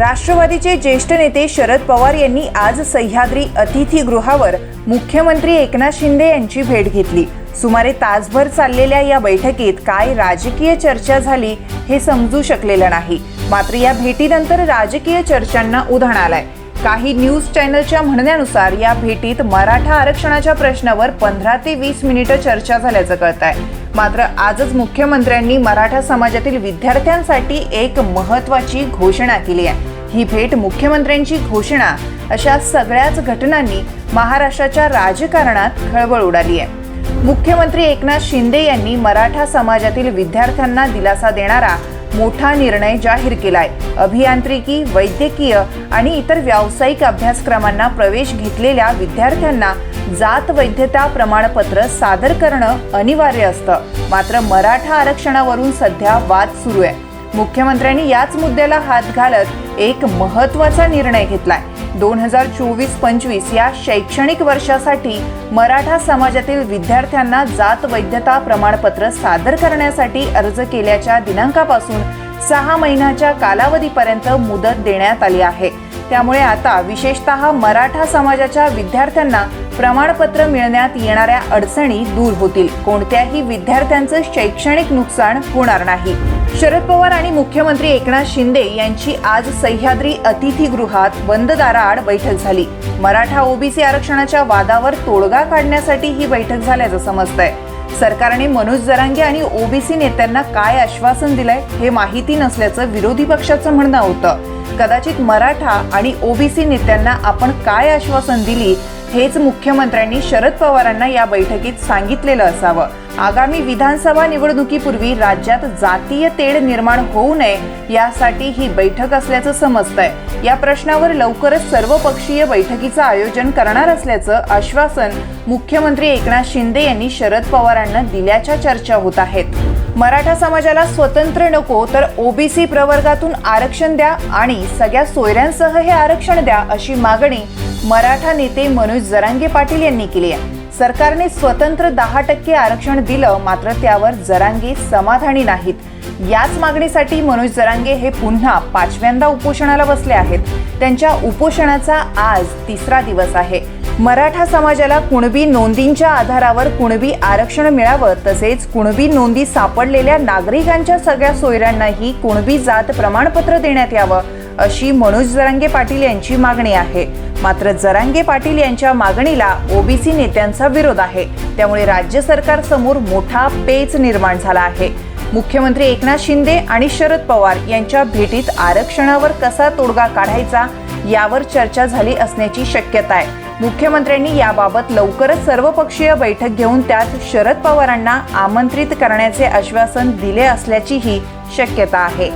राष्ट्रवादीचे ज्येष्ठ नेते शरद पवार यांनी आज सह्याद्री अतिथीगृहावर मुख्यमंत्री एकनाथ शिंदे यांची भेट घेतली. सुमारे तासभर चाललेल्या या बैठकीत काय राजकीय चर्चा झाली हे समजू शकलेलं नाही. मात्र या भेटीनंतर राजकीय चर्चांना उधाण आलाय. काही न्यूज चॅनलच्या म्हणण्यानुसार या भेटीत मराठा आरक्षणाच्या प्रश्नावर पंधरा ते वीस मिनिटं चर्चा झाल्याचं कळत आहे मात्र आजच मुख्यमंत्र्यांनी मराठा समाजातील विद्यार्थ्यांसाठी एक महत्वाची घोषणा केली आहे. ही भेट मुख्यमंत्र्यांची घोषणा अशा सगळ्याच घटनांनी महाराष्ट्राच्या राजकारणात खळबळ उडाली आहे. मुख्यमंत्री एकनाथ शिंदे यांनी मराठा समाजातील विद्यार्थ्यांना दिलासा देणारा मोठा निर्णय जाहीर केलाय. अभियांत्रिकी वैद्यकीय आणि इतर व्यावसायिक अभ्यासक्रमांना प्रवेश घेतलेल्या विद्यार्थ्यांना जात वैधता प्रमाणपत्र सादर करणं अनिवार्य असतं. मात्र मराठा आरक्षणावरून सध्या वाद सुरू आहे. मुख्यमंत्र्यांनी याच मुद्द्याला हात घालत एक महत्त्वाचा निर्णय घेतलाय. दोन हजार चोवीस पंचवीस या शैक्षणिक वर्षासाठी मराठा समाजातील विद्यार्थ्यांना जात वैधता प्रमाणपत्र सादर करण्यासाठी अर्ज केल्याच्या दिनांकापासून सहा महिन्याच्या कालावधीपर्यंत मुदत देण्यात आली आहे. त्यामुळे आता विशेषतः मराठा समाजाच्या विद्यार्थ्यांना प्रमाणपत्र मिळण्यात येणाऱ्या अडचणी दूर होतील. कोणत्याही विद्यार्थ्यांचं शैक्षणिक नुकसान होणार नाही. शरद पवार आणि मुख्यमंत्री एकनाथ शिंदे यांची आज सह्याद्री अतिथीगृहात बंद दाराआड बैठक झाली. मराठा ओबीसी आरक्षणाच्या वादावर तोडगा काढण्यासाठी ही बैठक झाल्याचं समजतंय. सरकारने मनोज जरांगे आणि ओबीसी नेत्यांना काय आश्वासन दिलंय हे माहिती नसल्याचं विरोधी पक्षाचं म्हणणं होतं. कदाचित मराठा आणि ओबीसी नेत्यांना आपण काय आश्वासन दिली हेच मुख्यमंत्र्यांनी शरद पवारांना या बैठकीत सांगितलेलं असावं. आगामी विधानसभा निवडणुकीपूर्वी राज्यात जातीय तेढ निर्माण होऊ नये यासाठी ही बैठक असल्याचं समजतंय. या प्रश्नावर लवकरच सर्वपक्षीय बैठकीचं आयोजन करणार असल्याचं आश्वासन मुख्यमंत्री एकनाथ शिंदे यांनी शरद पवारांना दिल्याच्या चर्चा होत आहेत. मराठा समाजाला स्वतंत्र नको तर ओबीसी प्रवर्गातून आरक्षण द्या आणि सगळ्या सोयऱ्यांसह हे आरक्षण द्या अशी मागणी मराठा नेते मनोज जरांगे पाटील यांनी केली आहे. सरकारने स्वतंत्र दहा टक्के आरक्षण दिलं मात्र त्यावर जरांगे समाधानी नाहीत. याच मागणीसाठी मनोज जरांगे हे पुन्हा पाचव्यांदा उपोषणाला बसले आहेत. त्यांच्या उपोषणाचा आज तिसरा दिवस आहे. मराठा समाजाला कुणबी नोंदींच्या आधारावर कुणबी आरक्षण मिळावं तसेच कुणबी नोंदी सापडलेल्या नागरिकांच्या सगळ्या सोयऱ्यांनाही कुणबी जात प्रमाणपत्र देण्यात यावं अशी मनोज जरांगे पाटील यांची मागणी आहे. मात्र जरांगे पाटील यांच्या मागणीला ओबीसी नेत्यांचा विरोध आहे. त्यामुळे राज्य सरकार समोर मोठा पेच निर्माण झाला आहे. मुख्यमंत्री एकनाथ शिंदे आणि शरद पवार यांच्या भेटीत आरक्षणावर कसा तोडगा काढायचा यावर चर्चा झाली असण्याची शक्यता आहे. मुख्यमंत्र्यांनी याबाबत लवकरच सर्वपक्षीय बैठक घेऊन त्यात शरद पवारांना आमंत्रित करण्याचे आश्वासन दिले असल्याचीही शक्यता आहे.